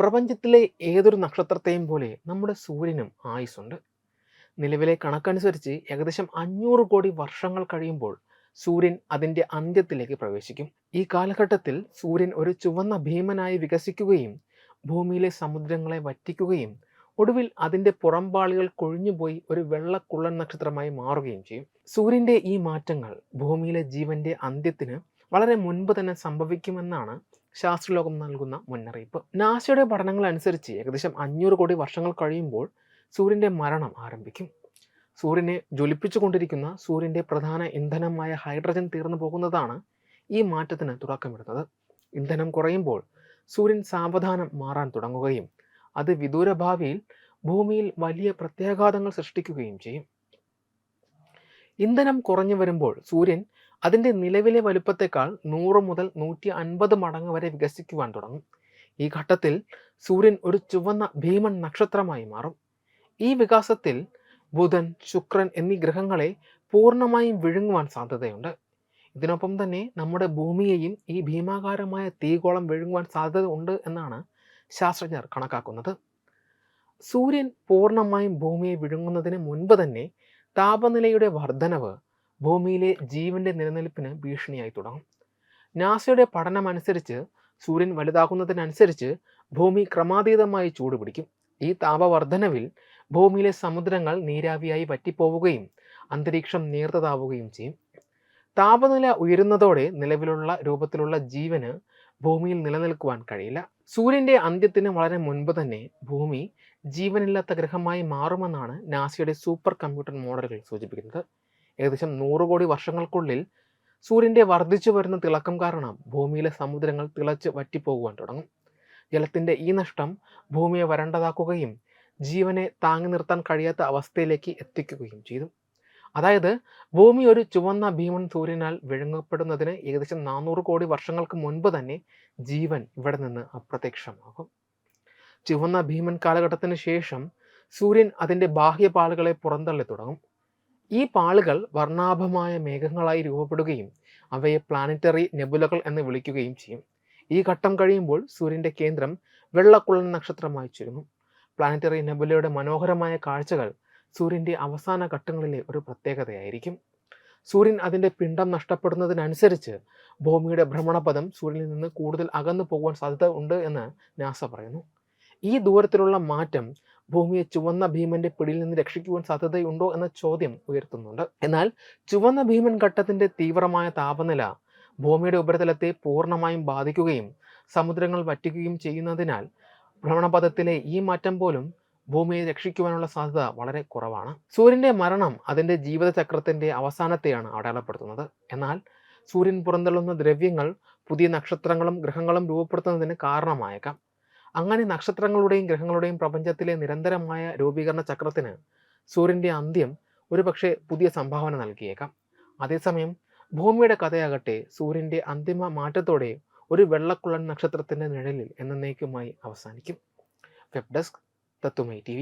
പ്രപഞ്ചത്തിലെ ഏതൊരു നക്ഷത്രത്തെയും പോലെ നമ്മുടെ സൂര്യനും ആയുസ്സുണ്ട്. നിലവിലെ കണക്കനുസരിച്ച് ഏകദേശം അഞ്ഞൂറ് കോടി വർഷങ്ങൾ കഴിയുമ്പോൾ സൂര്യൻ അതിന്റെ അന്ത്യത്തിലേക്ക് പ്രവേശിക്കും. ഈ കാലഘട്ടത്തിൽ സൂര്യൻ ഒരു ചുവന്ന ഭീമനായി വികസിക്കുകയും ഭൂമിയിലെ സമുദ്രങ്ങളെ വറ്റിക്കുകയും ഒടുവിൽ അതിന്റെ പുറംപാളികൾ കൊഴിഞ്ഞുപോയി ഒരു വെള്ളക്കുള്ളൻ നക്ഷത്രമായി മാറുകയും ചെയ്യും. സൂര്യന്റെ ഈ മാറ്റങ്ങൾ ഭൂമിയിലെ ജീവന്റെ അന്ത്യത്തിന് വളരെ മുൻപ് തന്നെ സംഭവിക്കുമെന്നാണ് ശാസ്ത്രലോകം നൽകുന്ന മുന്നറിയിപ്പ്. നാസയുടെ പഠനങ്ങൾ അനുസരിച്ച് ഏകദേശം അഞ്ഞൂറ് കോടി വർഷങ്ങൾ കഴിയുമ്പോൾ സൂര്യന്റെ മരണം ആരംഭിക്കും. സൂര്യനെ ജ്വലിപ്പിച്ചുകൊണ്ടിരിക്കുന്ന സൂര്യന്റെ പ്രധാന ഇന്ധനമായ ഹൈഡ്രജൻ തീർന്നു പോകുന്നതാണ് ഈ മാറ്റത്തിന് തുടക്കമിടുന്നത്. ഇന്ധനം കുറയുമ്പോൾ സൂര്യൻ സാവധാനം മാറാൻ തുടങ്ങുകയും അത് വിദൂര ഭാവിയിൽ ഭൂമിയിൽ വലിയ പ്രത്യാഘാതങ്ങൾ സൃഷ്ടിക്കുകയും ചെയ്യും. ഇന്ധനം കുറഞ്ഞു വരുമ്പോൾ സൂര്യൻ അതിന്റെ നിലവിലെ വലുപ്പത്തേക്കാൾ നൂറ് മുതൽ നൂറ്റി അൻപത് മടങ്ങ് വരെ വികസിക്കുവാൻ തുടങ്ങും. ഈ ഘട്ടത്തിൽ സൂര്യൻ ഒരു ചുവന്ന ഭീമൻ നക്ഷത്രമായി മാറും. ഈ വികാസത്തിൽ ബുധൻ ശുക്രൻ എന്നീ ഗ്രഹങ്ങളെ പൂർണമായും വിഴുങ്ങുവാൻ സാധ്യതയുണ്ട്. ഇതിനൊപ്പം തന്നെ നമ്മുടെ ഭൂമിയെയും ഈ ഭീമാകാരമായ തീകോളം വിഴുങ്ങുവാൻ സാധ്യത ഉണ്ട് എന്നാണ് ശാസ്ത്രജ്ഞർ കണക്കാക്കുന്നത്. സൂര്യൻ പൂർണമായും ഭൂമിയെ വിഴുങ്ങുന്നതിന് മുൻപ് തന്നെ താപനിലയുടെ വർധനവ് ഭൂമിയിലെ ജീവന്റെ നിലനിൽപ്പിന് ഭീഷണിയായി തുടങ്ങും. നാസയുടെ പഠനമനുസരിച്ച് സൂര്യൻ വലുതാകുന്നതിനനുസരിച്ച് ഭൂമി ക്രമാതീതമായി ചൂടുപിടിക്കും. ഈ താപവർദ്ധനവിൽ ഭൂമിയിലെ സമുദ്രങ്ങൾ നീരാവിയായി വറ്റിപ്പോവുകയും അന്തരീക്ഷം നീർത്തതാവുകയും ചെയ്യും. താപനില ഉയരുന്നതോടെ നിലവിലുള്ള രൂപത്തിലുള്ള ജീവന് ഭൂമിയിൽ നിലനിൽക്കുവാൻ കഴിയില്ല. സൂര്യന്റെ അന്ത്യത്തിന് വളരെ മുൻപ് തന്നെ ഭൂമി ജീവനില്ലാത്ത ഗ്രഹമായി മാറുമെന്നാണ് നാസയുടെ സൂപ്പർ കമ്പ്യൂട്ടർ മോഡലുകൾ സൂചിപ്പിക്കുന്നത്. ഏകദേശം നൂറ് കോടി വർഷങ്ങൾക്കുള്ളിൽ സൂര്യന്റെ വർദ്ധിച്ചു വരുന്ന തിളക്കം കാരണം ഭൂമിയിലെ സമുദ്രങ്ങൾ തിളച്ച് വറ്റിപ്പോകുവാൻ തുടങ്ങും. ജലത്തിന്റെ ഈ നഷ്ടം ഭൂമിയെ വരണ്ടതാക്കുകയും ജീവനെ താങ്ങി നിർത്താൻ കഴിയാത്ത അവസ്ഥയിലേക്ക് എത്തിക്കുകയും ചെയ്തു. അതായത് ഭൂമി ഒരു ചുവന്ന ഭീമൻ സൂര്യനാൽ വിഴുങ്ങപ്പെടുന്നതിന് ഏകദേശം നാനൂറ് കോടി വർഷങ്ങൾക്ക് മുൻപ് തന്നെ ജീവൻ ഇവിടെ നിന്ന് അപ്രത്യക്ഷമാകും. ചുവന്ന ഭീമൻ കാലഘട്ടത്തിന് ശേഷം സൂര്യൻ അതിന്റെ ബാഹ്യപാളുകളെ പുറന്തള്ളി തുടങ്ങും. ഈ പാളുകൾ വർണാഭമായ മേഘങ്ങളായി രൂപപ്പെടുകയും അവയെ പ്ലാനറ്ററി നെബുലകൾ എന്ന് വിളിക്കുകയും ചെയ്യും. ഈ ഘട്ടം കഴിയുമ്പോൾ സൂര്യന്റെ കേന്ദ്രം വെള്ളക്കുള്ളൻ നക്ഷത്രമായി ചുരുങ്ങും. പ്ലാനറ്ററി നെബുലയുടെ മനോഹരമായ കാഴ്ചകൾ സൂര്യന്റെ അവസാന ഘട്ടങ്ങളിലെ ഒരു പ്രത്യേകതയായിരിക്കും. സൂര്യൻ അതിന്റെ പിണ്ഡം നഷ്ടപ്പെടുന്നതിനനുസരിച്ച് ഭൂമിയുടെ ഭ്രമണപഥം സൂര്യനിൽ നിന്ന് കൂടുതൽ അകന്നു പോകുവാൻ സാധ്യത ഉണ്ട് എന്ന് നാസ പറയുന്നു. ഈ ദൂരത്തിലുള്ള മാറ്റം ഭൂമിയെ ചുവന്ന ഭീമന്റെ പിടിയിൽ നിന്ന് രക്ഷിക്കുവാൻ സാധ്യതയുണ്ടോ എന്ന ചോദ്യം ഉയർത്തുന്നുണ്ട്. എന്നാൽ ചുവന്ന ഭീമൻ ഘട്ടത്തിന്റെ തീവ്രമായ താപനില ഭൂമിയുടെ ഉപരിതലത്തെ പൂർണമായും ബാധിക്കുകയും സമുദ്രങ്ങൾ വറ്റിക്കുകയും ചെയ്യുന്നതിനാൽ ഭ്രമണപഥത്തിലെ ഈ മാറ്റം പോലും ഭൂമിയെ രക്ഷിക്കുവാനുള്ള സാധ്യത വളരെ കുറവാണ്. സൂര്യന്റെ മരണം അതിന്റെ ജീവിതചക്രത്തിന്റെ അവസാനത്തെയാണ് അടയാളപ്പെടുത്തുന്നത്. എന്നാൽ സൂര്യൻ പുറന്തള്ളുന്ന ദ്രവ്യങ്ങൾ പുതിയ നക്ഷത്രങ്ങളും ഗ്രഹങ്ങളും രൂപപ്പെടുത്തുന്നതിന് കാരണമായേക്കാം. അങ്ങനെ നക്ഷത്രങ്ങളുടെയും ഗ്രഹങ്ങളുടെയും പ്രപഞ്ചത്തിലെ നിരന്തരമായ രൂപീകരണ ചക്രത്തിന് സൂര്യന്റെ അന്ത്യം ഒരുപക്ഷെ പുതിയ സംഭാവന നൽകിയേക്കാം. അതേസമയം ഭൂമിയുടെ കഥയാകട്ടെ സൂര്യന്റെ അന്തിമ മാറ്റത്തോടെ ഒരു വെള്ളക്കുള്ളൻ നക്ഷത്രത്തിന്റെ നിഴലിൽ എന്നേക്കുമായി അവസാനിക്കും. വെബ് ഡെസ്ക് തത്തുമൈ ടി